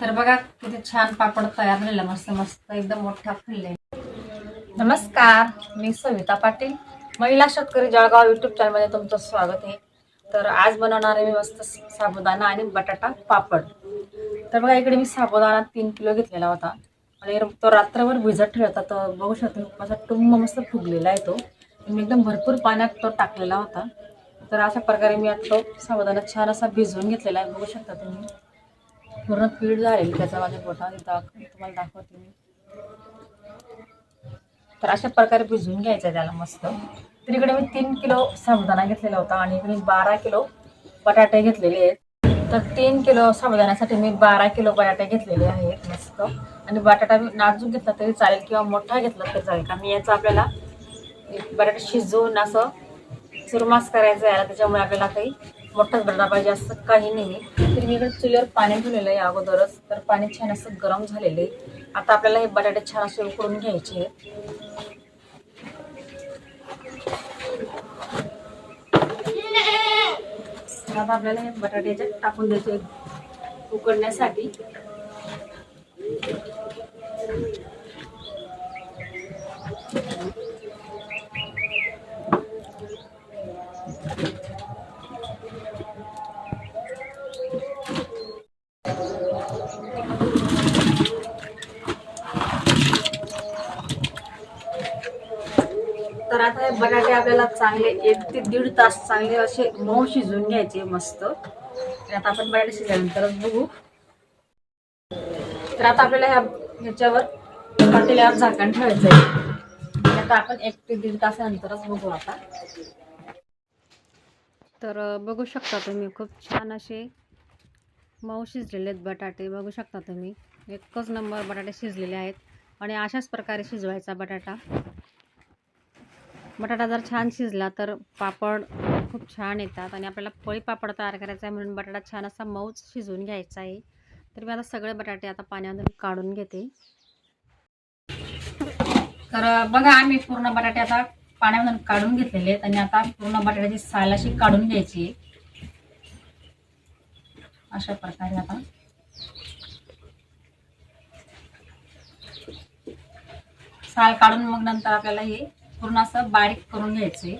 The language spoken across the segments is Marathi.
तर बघा किती छान पापड तयार झालेला मस्त मस्त एकदम मोठा फुलले नमस्कार मी सविता पाटील महिला शेतकरी जळगाव युट्यूब चॅनलमध्ये तुमचं स्वागत आहे. तर आज बनवणार आहे मी मस्त साबुदाणा आणि बटाटा पापड. तर बघा इकडे मी साबुदाणा तीन किलो घेतलेला होता. आणि तो रात्रभर भिजत ठेवला तर बघू शकतो माझा टुंब मस्त फुगलेला आहे तो. मी एकदम भरपूर पाण्यात तो टाकलेला होता. तर अशा प्रकारे मी आता तो साबुदाणा छान असा भिजवून घेतलेला आहे बघू शकता तुम्ही. पूर्ण पीठ झालेली त्याचा माझ्या बोटा दाख तुम्हाला दाखवते मी. तर अशा प्रकारे भिजवून घ्यायचं आहे त्याला मस्त. तर इकडे मी तीन किलो साबुदाणा घेतलेला होता आणि इकडे बारा किलो बटाटे घेतलेले आहेत. तर तीन किलो साबुदाण्यासाठी मी बारा किलो बटाटे घेतलेले आहेत मस्त. आणि बटाटा नाजूक घेतला तरी चालेल किंवा मोठा घेतला तरी चालेल. का मी याचा आपल्याला बटाटा शिजवून असं चुरमास करायचं आहे त्याच्यामुळे आपल्याला काही मोठाच बटाटा पाहिजे असं काही नाही. मी इकडे चुलीवर पाणी ठेवलेलं आहे अगोदरच. तर पाणी छान असं गरम झालेलं आहे. आता आपल्याला हे बटाटे छान असे उकडून घ्यायचे आहेत. आता आपल्याला हे बटाटे टाकून द्यायचे उकडण्यासाठी तर आता हे बटाटे आपल्याला चांगले एक ते दीड तास चांगले असे मऊ शिजवून घ्यायचे मस्त. तर आता आपण बटाटे शिजल्यानंतरच बघू. तर आता आपल्याला ह्या ह्याच्यावर पातेल्यावर झाकण ठेवायचं आहे आता आपण एक ते दीड तासानंतरच बघू आता. तर बघू शकता तुम्ही खूप छान असे मऊ शिजलेले आहेत बटाटे. बघू शकता तुम्ही. एकच नंबर बटाटे शिजलेले आहेत. आणि अशाच प्रकारे शिजवायचा बटाटा. बटाटा जर छान शिजला तर पापड खूप छान येतात आणि आपल्याला पळी पापड तयार करायचा आहे म्हणून बटाटा छान असा मऊच शिजवून घ्यायचा आहे. तर मी आता सगळे बटाटे आता पाण्यामधून काढून घेते. तर बघा आम्ही पूर्ण बटाटे आता पाण्यामधून काढून घेतलेले आहेत आणि आता पूर्ण बटाट्याची साल अशी काढून घ्यायची आहे. अशा प्रकारे आता. साल काढून मग नंतर आपल्याला हे पूर्ण असं बारीक करून घ्यायचे.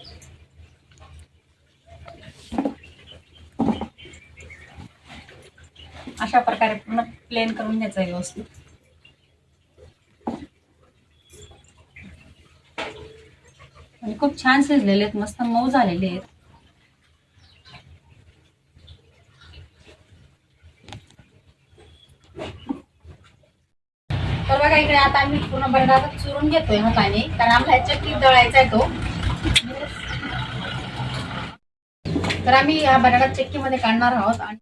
अशा प्रकारे पूर्ण प्लेन करून घ्यायचं आहे व्यवस्थित. आणि खूप छान शिजलेले आहेत मस्त मऊ झालेले आहेत. बघा इकडे आता आम्ही पूर्ण बटाटा चुरून घेतोय हाताने कारण आपल्या चक्की दळायचा आहे तो. तर आम्ही हा बटाटा चक्कीमध्ये काढणार आहोत आणि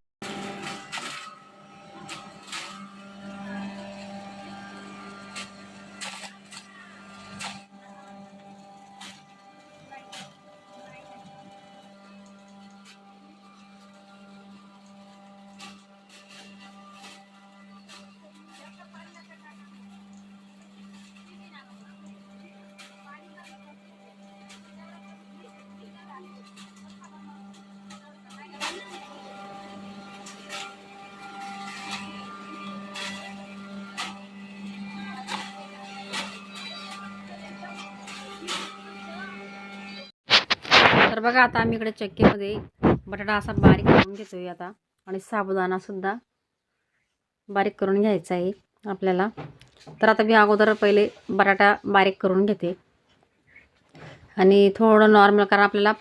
बघा आता आम्ही इकडे चक्कीमध्ये बटाटा असा बारीक करून घेतोय आता. आणि साबुदाणासुद्धा बारीक करून घ्यायचा आहे आपल्याला. तर आता मी अगोदर पहिले बटाटा बारीक करून घेते. आणि थोडं नॉर्मल कारण आपल्याला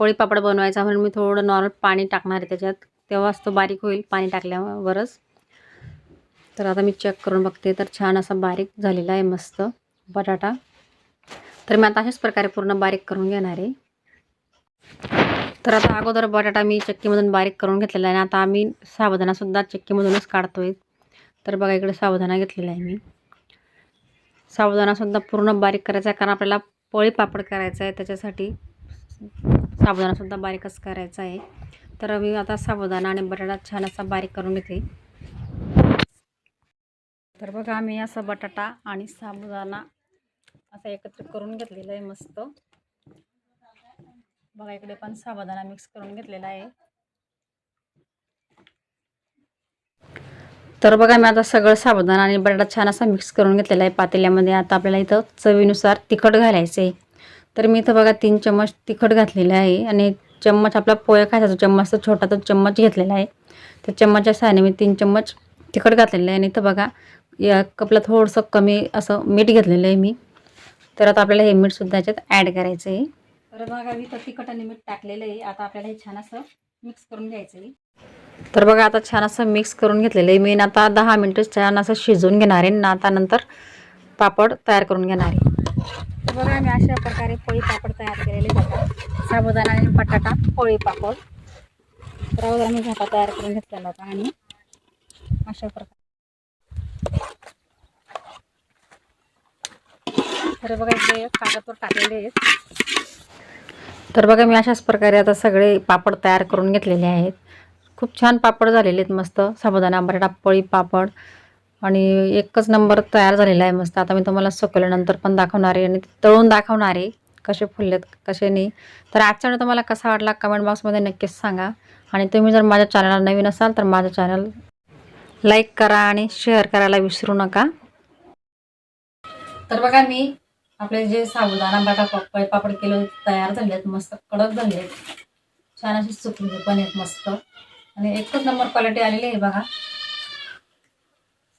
पोळी पापड बनवायचा म्हणून मी थोडं नॉर्मल पाणी टाकणार आहे त्याच्यात. तेव्हाच तो बारीक होईल पाणी टाकल्यावरच. तर आता मी चेक करून बघते. तर छान असा बारीक झालेला आहे मस्त बटाटा. तर मी आता अशाच प्रकारे पूर्ण बारीक करून घेणार आहे. तर आता अगोदर बटाटा मी चक्कीमधून बारीक करून घेतलेला आहे आणि आता आम्ही साबुदाणासुद्धा चक्कीमधूनच काढतोय. तर बघा इकडे साबुदाणा घेतलेला आहे मी. साबुदाणासुद्धा पूर्ण बारीक करायचा आहे कारण आपल्याला पोळी पापड करायचा आहे त्याच्यासाठी साबुदाणासुद्धा बारीकच करायचा आहे. तर मी आता साबुदाणा आणि बटाटा छान असा बारीक करून घेते. तर बघा आम्ही असा बटाटा आणि साबुदाणा असा एकत्र करून घेतलेला आहे मस्त. बघा इकडे पण साबुदाणा मिक्स करून घेतलेला आहे. तर बघा मी आता सगळं साबुदाणा आणि बटाटा छान असा मिक्स करून घेतलेला आहे पातेल्यामध्ये. आता आपल्याला इथं चवीनुसार तिखट घालायचं आहे तर मी इथं बघा तीन चम्मच तिखट घातलेलं आहे आणि चम्मच आपला पोया खायचा तो चम्मच तर छोटा तो चम्मच घेतलेला आहे. त्या चम्मचच्या सहाय्याने मी तीन चम्मच तिखट घातलेलं आहे आणि इथं बघा या कपला थोडंसं कमी असं मीठ घेतलेलं आहे मी. तर आता आपल्याला हे मीठसुद्धा याच्यात ॲड करायचं आहे तर बघा मी तर तिखट आणि मीठ टाकलेलं आहे. आता आपल्याला हे छान असं मिक्स करून घ्यायचं आहे. तर बघा आता छान असं मिक्स करून घेतलेलं आहे. मी ना आता दहा मिनटं छान असं शिजवून घेणार आहे. ना आता नंतर पापड तयार करून घेणार आहे. तर बघा मी अशा प्रकारे पोळी पापड तयार केलेले होता साबुदाणा आणि बटाटा पोळी पापड. तर अगोदर मी झापा तयार करून घेतलेला होता आणि अशा प्रकारे. तर बघा इथे कागदवर टाकलेले आहेत. तर बघा मी अशाच प्रकारे आता सगळे पापड तयार करून घेतलेले आहेत. खूप छान पापड झालेले आहेत मस्त. साबुदाणा बटाटा पोळी पापड. आणि एकच नंबर तयार झालेला आहे मस्त. आता मी तुम्हाला सुकवल्यानंतर पण दाखवणार आहे आणि तळून दाखवणार आहे कसे फुललेत कसे नाही. तर आजचा व्हिडिओ तुम्हाला कसा वाटला कमेंट बॉक्समध्ये नक्कीच सांगा. आणि तुम्ही जर माझ्या चॅनलला नवीन असाल तर माझं चॅनल लाईक करा आणि शेअर करायला विसरू नका. तर बघा मी आपले जे साबुदाणा बटा पापड पापड केले तयार झाले आहेत मस्त कडक झाले आहेत छान असे सुकलेले पण आहेत मस्त. आणि एकच नंबर क्वालिटी आलेली आहे बघा.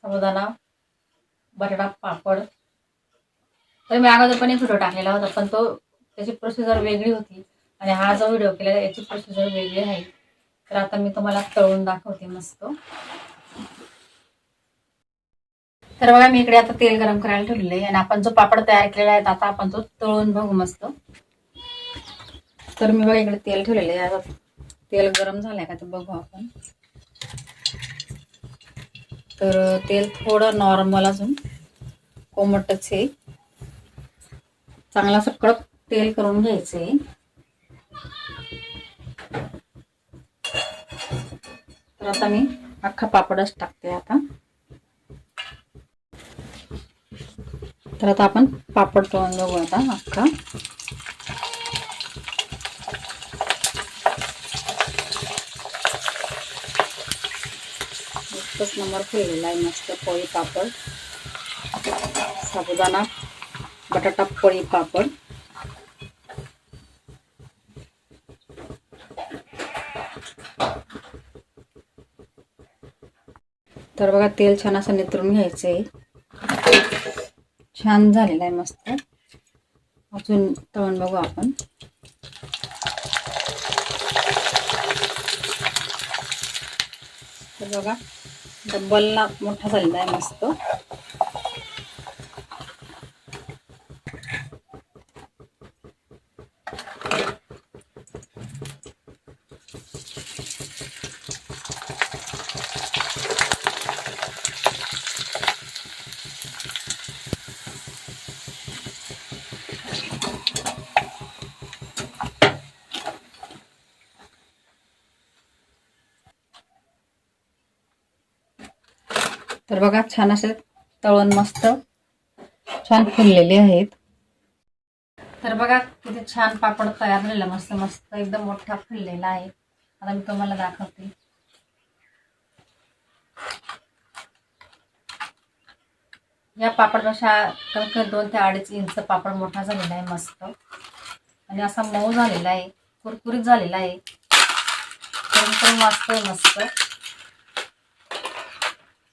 साबुदाणा बटाटा पापड. तर मी अगोदर पण एक व्हिडिओ टाकलेला होता पण तो त्याची प्रोसिजर वेगळी होती. आणि हा जो व्हिडिओ केलेला याची प्रोसिजर वेगळी आहे. तर आता मी तुम्हाला तळून दाखवते मस्त. तर बघा मी इकडे आता तेल गरम करायला ठेवलेलं आहे आणि आपण जो पापड तयार केलेला आहे आता आपण तो तळून बघू मस्त. तर मी बघा इकडे तेल ठेवलेलं आहे. आता तेल गरम झालंय का ते बघू आपण. तर तेल थोडं नॉर्मल अजून कोमटच आहे. चांगलं सगळं तेल करून घ्यायचं आहे. तर आता मी अख्खा पापडच टाकते आता. तर आता आपण पापड तळून बघू आता अख्खा. एकच नंबर फुललेला आहे मस्त पोळी पापड. साबुदाणा बटाटा पोळी पापड. तर बघा तेल छान असं नितरून घ्यायचं आहे छान झालेला आहे मस्त. अजून तळून बघू आपण. बघा डब्बलला मोठा झालेला आहे मस्त. तर बघा छान असे तळण मस्त छान फुललेले आहेत. तर बघा किती छान पापड तयार झालेला मस्त मस्त एकदम मोठा फुललेला आहे. आता मी तुम्हाला दाखवते. या पापडपेक्षा कमी कमी दोन ते अडीच इंच पापड मोठा झालेला आहे मस्त. आणि असा मऊ झालेला आहे कुरकुरीत झालेला आहे. मस्त आहे मस्त.